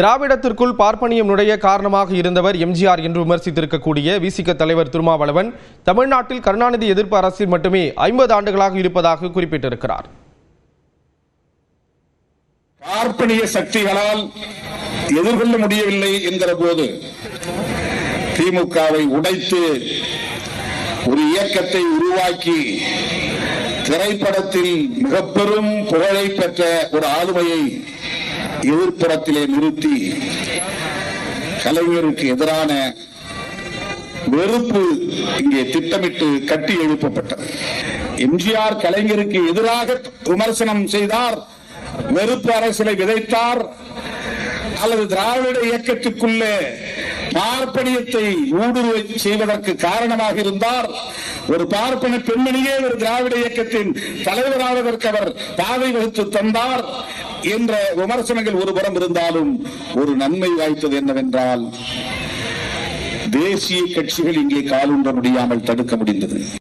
திராவிடத்திற்குள் பார்ப்பனியம் நுழைய காரணமாக இருந்தவர் எம்ஜிஆர் என்று விமர்சித்திருக்கக்கூடிய விசிக தலைவர் திருமாவளவன் தமிழ்நாட்டில் கருணாநிதி எதிர்ப்பு அரசில் மட்டுமே ஐம்பது ஆண்டுகளாக இருப்பதாக குறிப்பிட்டிருக்கிறார். பார்ப்பனிய சக்திகளால் எதிர்கொள்ள முடியவில்லை என்கிற போது திமுகவை உடைத்து ஒரு இயக்கத்தை உருவாக்கி திரைப்படத்தில் மிகப்பெரும் புகழை பெற்ற ஒரு ஆளுமையை எதிர்ப்புறத்திலே நிறுத்தி கலைஞருக்கு எதிரான வெறுப்பு இங்கே திட்டமிட்டு கட்டி எழுப்பப்பட்டது. எம்ஜிஆர் கலைஞருக்கு எதிராக விமர்சனம் செய்தார் வெறுப்பு அரசியலை விதைத்தார் அல்லது திராவிட இயக்கத்துக்குள்ளே பார்ப்பனியத்தை ஊடுருவ செய்வதற்கு காரணமாக இருந்தார். ஒரு பார்ப்பன பெண்மணியே ஒரு திராவிட இயக்கத்தின் தலைவராவதற்கு அவர் பாதை வகுத்து தந்தார். என்ற விமர்சனங்கள் ஒருபுறம் இருந்தாலும் ஒரு நன்மை வாய்த்தது என்னவென்றால் தேசிய கட்சிகள் இங்கே காலூன்ற முடியாமல் தடுக்க முடிந்தது.